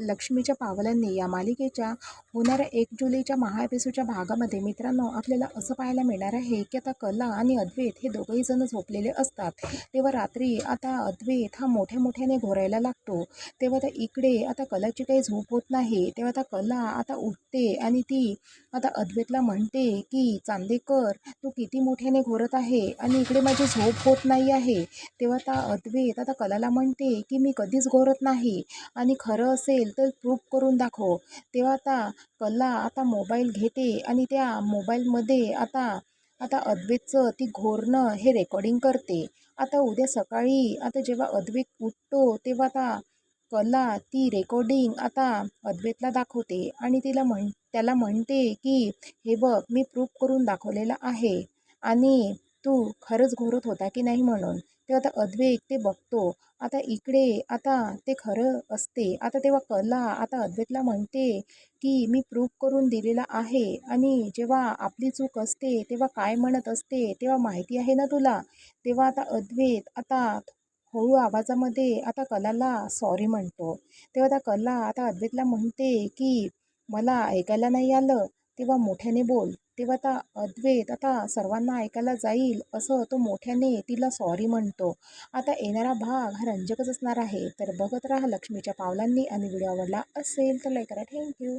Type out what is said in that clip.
लक्ष्मीच्या पावलांनी या मालिकेच्या होणाऱ्या एक जुलैच्या महाएपिसोडच्या भागामध्ये मित्रांनो आपल्याला असं पाहायला मिळणार आहे की आता कला आणि अद्वैत हे दोघंही जण झोपलेले असतात. तेव्हा रात्री आता अद्वैत हा मोठ्या मोठ्याने घोरायला लागतो. तेव्हा आता इकडे आता कलाची काही झोप होत नाही. तेव्हा आता कला आता उठते आणि ती आता अद्वैतला म्हणते की चांदेकर तू किती मोठ्याने घोरत आहे आणि इकडे माझी झोप होत नाही आहे. तेव्हा आता अद्वैत आता कलाला म्हणते की मी कधीच घोरत नाही. आणि खरं असेल तर प्रूफ करून दाखव. तेव्हा आता कला आता मोबाईल घेते आणि त्या मोबाईलमध्ये आता आता अद्वैतचं ती घोरणं हे रेकॉर्डिंग करते. आता उद्या सकाळी आता जेव्हा अद्वैत उठतो तेव्हा आता कला ती रेकॉर्डिंग आता अद्वैतला दाखवते आणि तिला म्हण त्याला म्हणते की हे बघ मी प्रूफ करून दाखवलेलं आहे. आणि तू खरंच घोरत होता की नाही म्हणून. तेव्हा आता अद्वैत ते बघतो. आता इकडे आता ते खरं असते. आता तेव्हा कला आता अद्वैतला म्हणते की मी प्रूफ करून दिलेला आहे. आणि जेव्हा आपली चूक असते तेव्हा काय म्हणत असते तेव्हा माहिती आहे ना तुला? तेव्हा आता अद्वैत आता हळू आवाजामध्ये आता कलाला सॉरी म्हणतो. तेव्हा त्या कला आता अद्वैतला म्हणते की मला ऐकायला नाही आलं. तेव्हा मोठ्याने बोल. तेव्हा आता अद्वैत आता सर्वांना ऐकायला जाईल असं तो मोठ्याने तिला सॉरी म्हणतो. आता येणारा भाग हा रंजकच असणार आहे. तर बघत राहा लक्ष्मीच्या पावलांनी आणि व्हिडिओ आवडला असेल तर लाईक करा. थँक्यू